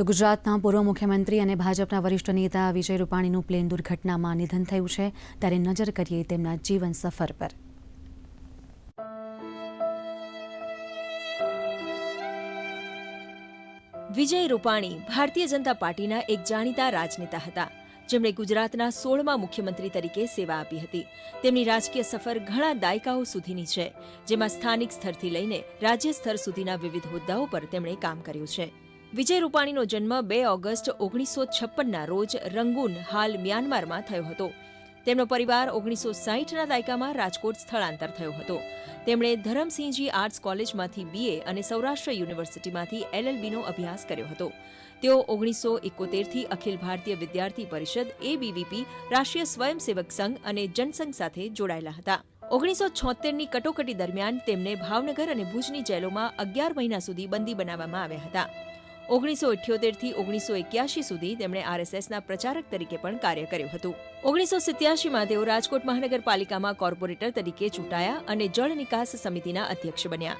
તો ગુજરાતના પૂર્વ મુખ્યમંત્રી અને ભાજપના વરિષ્ઠ નેતા વિજય રૂપાણીનું પ્લેન દુર્ઘટનામાં નિધન થયું છે. ત્યારે નજર કરીએ તેમના જીવન સફર પર. વિજય રૂપાણી ભારતીય જનતા પાર્ટીના એક જાણીતા રાજનેતા હતા. જેમણે ગુજરાતના સોળમા મુખ્યમંત્રી તરીકે સેવા આપી હતી. તેમની રાજકીય સફર ઘણા દાયકાઓ સુધીની છે, જેમાં સ્થાનિક સ્તરથી લઈને રાજ્ય સ્તર સુધીના વિવિધ હોદ્દાઓ પર તેમણે કામ કર્યું છે. વિજય રૂપાણીનો જન્મ બે ઓગસ્ટ ઓગણીસો છપ્પનના રોજ રંગૂન, હાલ મ્યાનમારમાં થયો હતો. તેમનો પરિવાર ઓગણીસો સાહીઠના દાયકામાં રાજકોટ સ્થળાંતર થયો હતો. તેમણે ધરમસિંહજી આર્ટ્સ કોલેજમાંથી બીએ અને સૌરાષ્ટ્ર યુનિવર્સિટીમાંથી એલએલબીનો અભ્યાસ કર્યો હતો. તેઓ ઓગણીસો એકોતેરથી અખિલ ભારતીય વિદ્યાર્થી પરિષદ એબીવીપી રાષ્ટ્રીય સ્વયંસેવક સંઘ અને જનસંઘ સાથે જોડાયેલા હતા. ઓગણીસો છોતેરની કટોકટી દરમિયાન તેમને ભાવનગર અને ભુજની જેલોમાં અગિયાર મહિના સુધી બંદી બનાવવામાં આવ્યા હતા. ઓગણીસો ઇઠ્યોતેરથી ઓગણીસો એક્યાસી સુધી તેમણે આરએસએસના પ્રચારક તરીકે પણ કાર્ય કર્યું હતું. ઓગણીસો સિત્યાસીમાં તેઓ રાજકોટ મહાનગરપાલિકામાં કોર્પોરેટર તરીકે ચૂંટાયા અને જળ નિકાસ સમિતિના અધ્યક્ષ બન્યા.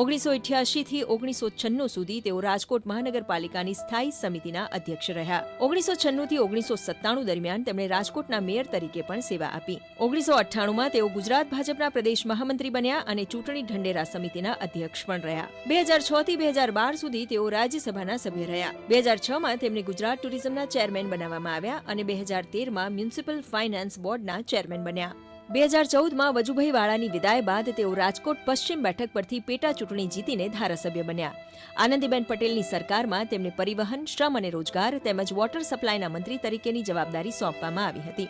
ઓગણીસો અઠ્યાસીથી ઓગણીસો છન્નું સુધી તેઓ રાજકોટ મહાનગરપાલિકાની સ્થાયી સમિતિના અધ્યક્ષ રહ્યા. ઓગણીસો છન્નુંથી ઓગણીસો સત્તાણું દરમિયાન તેમણે રાજકોટના મેયર તરીકે પણ સેવા આપી. ઓગણીસો અઠ્ઠાણુંમાં તેઓ ગુજરાત ભાજપના પ્રદેશ મહામંત્રી બન્યા અને ચૂંટણી ઢંઢેરા સમિતિના અધ્યક્ષ પણ રહ્યા. બે હજાર છથી બે હજાર બાર સુધી તેઓ રાજ્યસભાના સભ્ય રહ્યા. બે હજાર છમાં તેમને ગુજરાત ટુરિઝમના ચેરમેન બનાવવામાં આવ્યા અને બે હજાર તેરમાં મ્યુનિસિપલ ફાઇનાન્સ બોર્ડના ચેરમેન બન્યા. બે હજાર ચૌદમાં વજુભાઈ વાળાની વિદાય બાદ તેઓ રાજકોટ પશ્ચિમ બેઠક પરથી પેટા ચૂંટણી જીતીને ધારાસભ્ય બન્યા. આનંદીબેન પટેલની સરકારમાં તેમને પરિવહન, શ્રમ અને રોજગાર તેમજ વોટર સપ્લાયના મંત્રી તરીકેની જવાબદારી સોંપવામાં આવી હતી.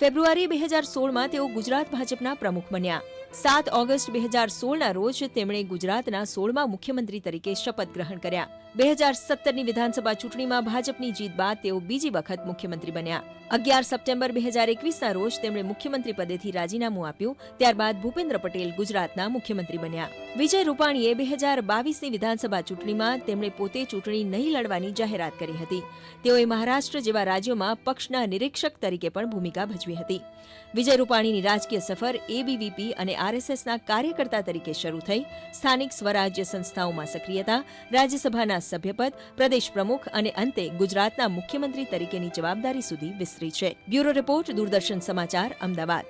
ફેબ્રુઆરી બે હજાર સોળમાં તેઓ ગુજરાત ભાજપના પ્રમુખ બન્યા. સાત ઓગસ્ટ બે હજાર સોળના રોજ તેમણે ગુજરાતના સોળમા મુખ્યમંત્રી તરીકે શપથ ગ્રહણ કર્યા. બે હજાર સત્તરની વિધાનસભા ચૂંટણીમાં ભાજપની જીત બાદ તેઓ બીજી વખત મુખ્યમંત્રી બન્યા. અગિયાર સપ્ટેમ્બર બે હજાર એકવીસના રોજ તેમણે મુખ્યમંત્રી પદેથી રાજીનામું આપ્યું. ત્યારબાદ ભૂપેન્દ્ર પટેલ ગુજરાતના મુખ્યમંત્રી બન્યા. વિજય રૂપાણીએ બે હજાર બાવીસની વિધાનસભા ચૂંટણીમાં તેમણે પોતે ચૂંટણી નહીં લડવાની જાહેરાત કરી હતી. તેઓએ મહારાષ્ટ્ર જેવા રાજ્યોમાં પક્ષના નિરીક્ષક તરીકે પણ ભૂમિકા ભજવી હતી. વિજય રૂપાણીની રાજકીય સફર એબીવીપી અને આરએસએસના કાર્યકર્તા તરીકે શરૂ થઈ સ્થાનિક સ્વરાજ્ય સંસ્થાઓમાં સક્રિયતા, રાજ્યસભાના સભ્યપદ, પ્રદેશ પ્રમુખ અને અંતે ગુજરાતના મુખ્યમંત્રી તરીકેની જવાબદારી સુધી વિસ્તરી છે. બ્યુરો રિપોર્ટ, દૂરદર્શન સમાચાર, અમદાવાદ.